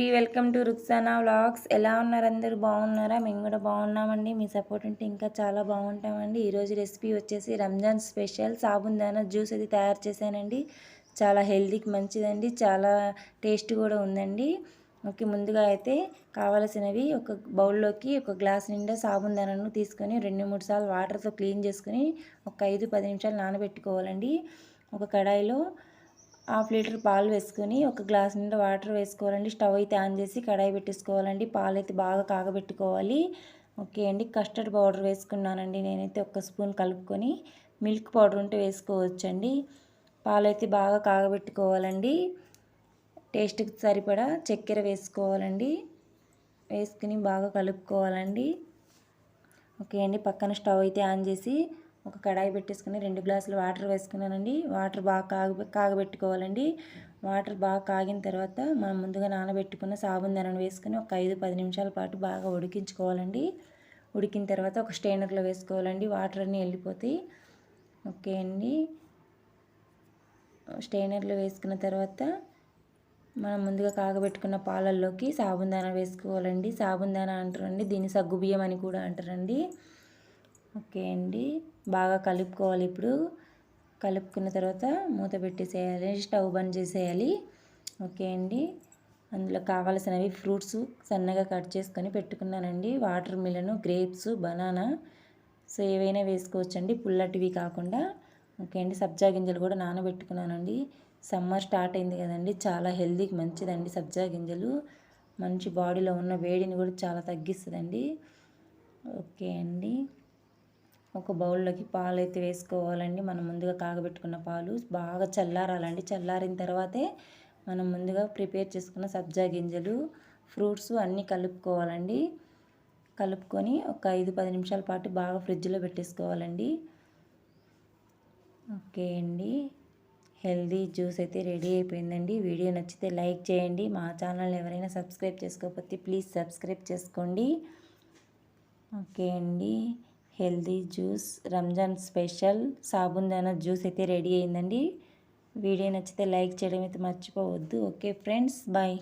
అండి. Welcome to Ruksana vlogs. ఎలా ఉన్నారు అందరూ? బాగున్నారా? మేము కూడా బాగున్నామండి. మీ సపోర్ట్ ఉంటే ఇంకా చాలా బాగుంటామండి. ఈరోజు రెసిపీ వచ్చేసి రంజాన్ స్పెషల్ సాబుందానా జ్యూస్ అది తయారు చేశానండి. చాలా హెల్తీకి మంచిదండి. చాలా టేస్ట్ కూడా ఉందండి. ఓకే ముందుగా అయితే కావలసినవి ఒక బౌల్లోకి ఒక గ్లాస్ నిండా సాబుందానాను తీసుకొని రెండు మూడు సార్లు వాటర్తో క్లీన్ చేసుకొని ఒక ఐదు పది నిమిషాలు నానబెట్టుకోవాలండి. ఒక కడాయిలో హాఫ్ లీటర్ పాలు వేసుకొని ఒక గ్లాస్ నిండా వాటర్ వేసుకోవాలండి. స్టవ్ అయితే ఆన్ చేసి కడాయి పెట్టేసుకోవాలండి. పాలు అయితే బాగా కాగబెట్టుకోవాలి. ఓకే అండి. కస్టర్డ్ పౌడర్ వేసుకున్నానండి నేనైతే ఒక స్పూన్ కలుపుకొని. మిల్క్ పౌడర్ ఉంటే వేసుకోవచ్చండి. పాలు అయితే బాగా కాగబెట్టుకోవాలండి. టేస్ట్కి సరిపడా చక్కెర వేసుకోవాలండి. వేసుకుని బాగా కలుపుకోవాలండి. ఓకే అండి. పక్కన స్టవ్ అయితే ఆన్ చేసి ఒక కడాయి పెట్టేసుకుని రెండు గ్లాసులు వాటర్ వేసుకున్నానండి. వాటర్ బాగా కాగ కాగబెట్టుకోవాలండి. వాటర్ బాగా కాగిన తర్వాత మనం ముందుగా నానబెట్టుకున్న సాబుందనా వేసుకుని ఒక ఐదు పది నిమిషాల పాటు బాగా ఉడికించుకోవాలండి. ఉడికిన తర్వాత ఒక స్టైనర్లో వేసుకోవాలండి. వాటర్ అన్నీ వెళ్ళిపోతాయి. ఓకే అండి. స్టైనర్లో వేసుకున్న తర్వాత మనం ముందుగా కాగబెట్టుకున్న పాలల్లోకి సాబుందాన వేసుకోవాలండి. సాబుందాన అంటారండి. దీన్ని సగ్గుబియ్యం అని కూడా అంటారండి. ఓకే అండి. బాగా కలుపుకోవాలి ఇప్పుడు. కలుపుకున్న తర్వాత మూత పెట్టేసేయాలి. స్టవ్ బంద్ చేసేయాలి. ఓకే అండి. అందులో కావాల్సినవి ఫ్రూట్స్ సన్నగా కట్ చేసుకొని పెట్టుకున్నానండి. Watermelon grapes banana. సో ఏవైనా వేసుకోవచ్చండి. పుల్లటివి కాకుండా. ఓకే అండి. సబ్జా గింజలు కూడా నానబెట్టుకున్నానండి. సమ్మర్ స్టార్ట్ అయింది కదండి. చాలా హెల్తీకి మంచిదండి సబ్జా గింజలు. మంచి బాడీలో ఉన్న వేడిని కూడా చాలా తగ్గిస్తుందండి. ఓకే అండి. ఒక బౌల్లోకి పాలు అయితే వేసుకోవాలండి. మనం ముందుగా కాగబెట్టుకున్న పాలు బాగా చల్లారాలండి. చల్లారిన తర్వాతే మనం ముందుగా ప్రిపేర్ చేసుకున్న సబ్జా గింజలు ఫ్రూట్స్ అన్నీ కలుపుకోవాలండి. కలుపుకొని ఒక ఐదు పది నిమిషాల పాటు బాగా ఫ్రిడ్జ్లో పెట్టేసుకోవాలండి. ఓకే అండి. హెల్దీ జ్యూస్ అయితే రెడీ అయిపోయిందండి. వీడియో నచ్చితే లైక్ చేయండి. మా ఛానల్ ఎవరైనా సబ్స్క్రైబ్ చేసుకోకపోతే ప్లీజ్ సబ్స్క్రైబ్ చేసుకోండి. ఓకే అండి. Healthy juice Ramzan special sabudana juice అయితే రెడీ అయిందండి. వీడియో నచ్చితే లైక్ చేయడం అయితే మర్చిపోవద్దు. Okay friends bye.